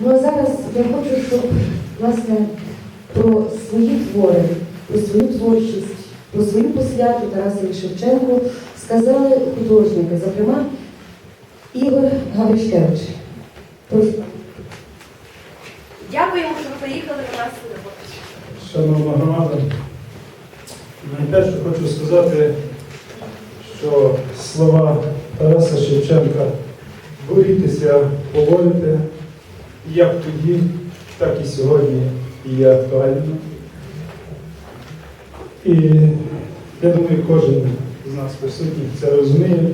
Ну а зараз я хочу, щоб власне про свої твори, про свою творчість, про свою посвяту Тарасові Шевченку сказали художники, зокрема Ігор Гавришкевич. Прошу. Дякуємо, що ви приїхали до нас сюди. Шановна громада, найперше хочу сказати, що слова Тараса Шевченка борітеся, поборете, як тоді, так і сьогодні є актуальними. І я думаю, кожен з нас присутніх це розуміє.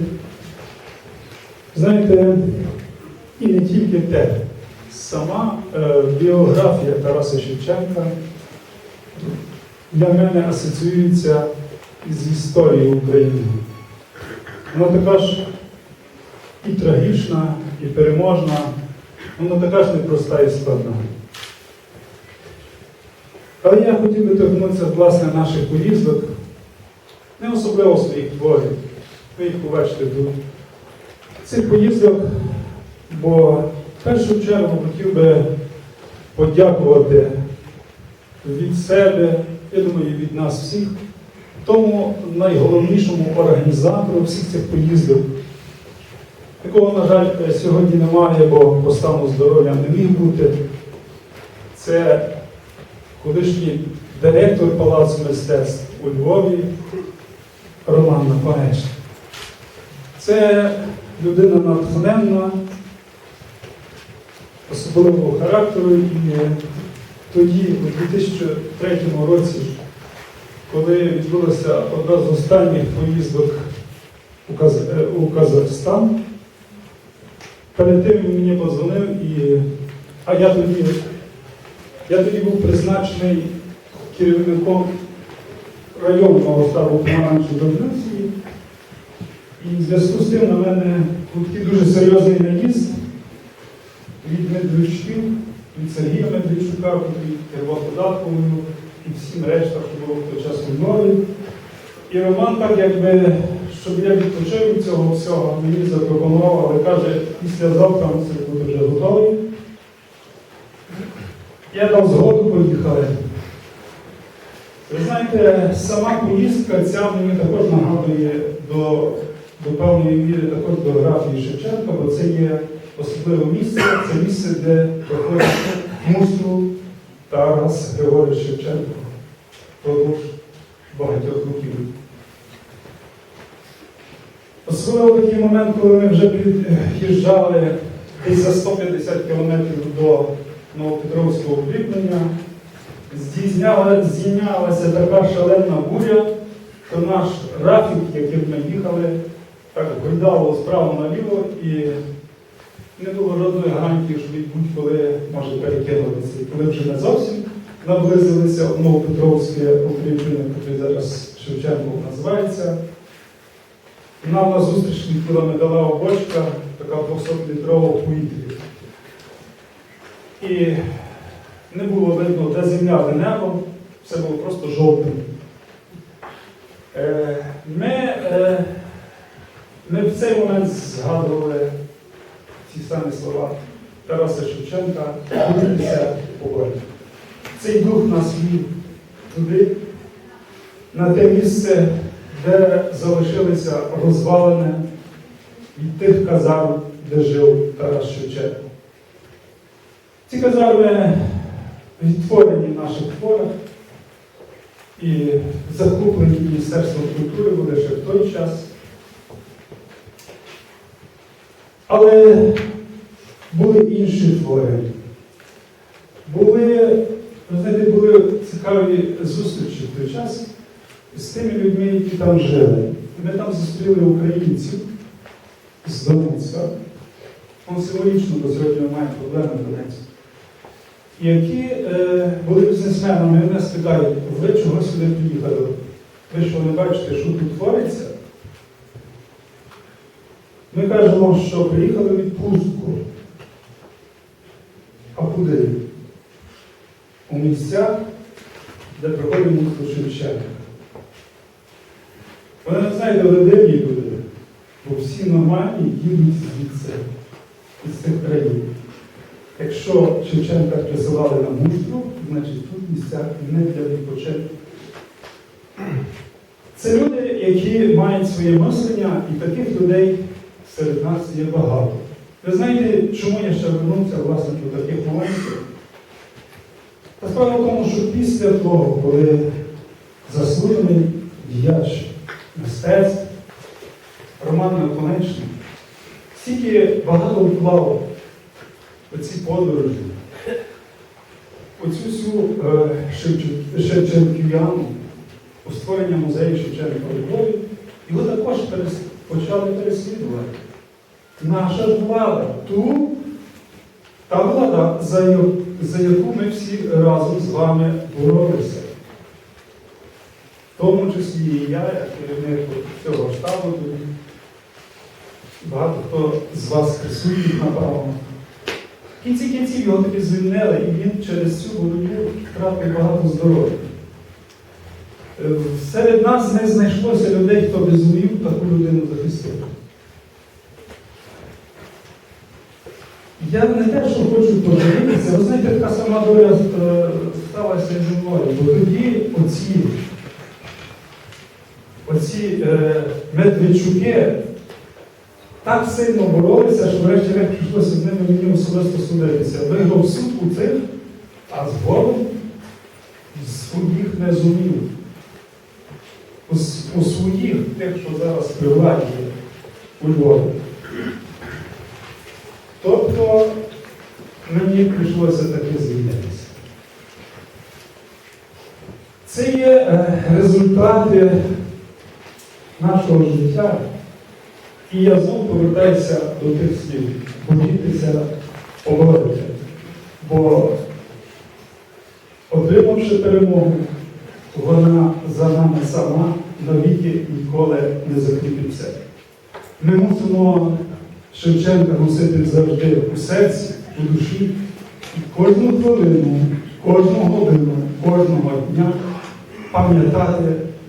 Знаєте, і не тільки те, сама е, біографія Тараса Шевченка для мене асоціюється з історією України. Вона така ж і трагічна, і переможна, вона така ж непроста і складна. Але я хотів би торкнутися власне наших поїздок, не особливо своїх творів. Ви їх побачите тут. Цих поїздок, бо в першу чергу хотів би подякувати від себе, я думаю, від нас всіх, тому найголовнішому організатору всіх цих поїздок, якого, на жаль, сьогодні немає, бо по стану здоров'я не міг бути. Це колишній директор Палацу мистецтв у Львові Роман Наконечний. Це людина натхненна, особливого характеру і тоді, у 2003 році, коли відбулася одна з останніх поїздок у, е, у Казахстан, перед тим мені подзвонив, і... а я тоді, я тоді був призначений керівником районного штабу помаранчевої революції, і в зв'язку з тим на мене був такий дуже серйозний наїзд від Медведчуків, від Сергія Медведчука, який керував податковою і всім решта, що було в той час у. І Роман так якби, щоб я відпочив від цього всього, мені запропонував, але каже, післязавтра мусить бути вже готовий. Я дав згоду, поїхали. Ви знаєте, сама поїздка ця мені також нагадує до, до певної міри також біографії Шевченка, бо це є особливе місце, це місце, де проходить мустру Тарас Григорій Шевченко впродовж багатьох років. Особливо такий момент, коли ми вже під'їжджали десь за 150 кілометрів до Новопетровського укріплення, здійнялася така шалена буря, то наш графік, яким ми їхали, так гойдало справа наліво і не було жодної гарантії, що він будь-коли може перекинутися. І коли вже не зовсім наблизилися Новопетровське укріплення, яке зараз Шевченко називається, нам на зустріч відкрила медалева бочка, така 200-літрова в повітрі. І не було видно, де земля, де небо, все було просто жовтим. Е, Ми, е, ми в цей момент згадували ці самі слова Тараса Шевченка, будьтеся погоді. Цей дух нас вів туди, на те місце, де залишилися розвалини від тих казарм, де жив Тарас Шевченко. Ці казарми відтворені в наших творах і закуплені Міністерством культури були ще в той час. Але були інші твори. Були, знаєте, були цікаві зустрічі в той час з тими людьми, які там жили. Ми там зустріли українців з Донецька. Он символічно, бо сьогодні маємо проблеми в Донецьку. Які е, були бізнесменами, вони нас питають, ви чого сюди приїхали? Ви що не бачите, що тут твориться? Ми кажемо, що приїхали в відпустку. А куди? У місцях, де проходить музику Вони не знаєте, де люди, бо всі нормальні їдуть звідси, із цих країн. Якщо Шевченка присилали на муштру, значить тут місця не для відпочинку. Це люди, які мають своє мислення, і таких людей серед нас є багато. Ви знаєте, чому я ще вернувся власне до таких моментів? Та справа в тому, що після того, коли заслужений діяч мистецтв Роман Наконечний стільки багато вклав у ці подорожі, оцю всю е, Шевченків'яну, у створення музею Шевченка у його також перес- почали переслідувати. Наша ж влада, ту, та влада, за яку ми всі разом з вами боролися. Тому числі і я, як керівник цього штабу, багато хто з вас присутніх, напевно. В кінці кінців його таки звільнили, і він через цю боротьбу втратив багато здоров'я. Е, Серед нас не знайшлося людей, хто би зумів таку людину захистити. Я не те, що хочу подивитися, ви знаєте, така сама доля е, сталася зі мною. Бо тоді оці, оці е, Медведчуки так сильно боролися, що врешті-решт прийшлося з ними мені особисто судитися. Виграв суд у цих, а згодом своїх не зумів. У, у своїх, тих, що зараз при владі у Львові. Тобто мені прийшлося таки звільнитися. Це є е, результати нашого життя. І я знову повертаюся до тих слів. Борітися, поборити. Бо отримавши перемогу, вона за нами сама навіки ніколи не закріпиться. Ми мусимо Шевченка носити завжди у серці, у душі, і кожну хвилину, кожну годину, кожного дня пам'ятати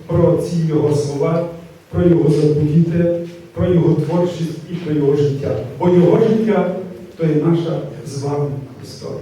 про ці його слова, про його заповіти, про його творчість і про його життя. Бо його життя то є наша з вами історія.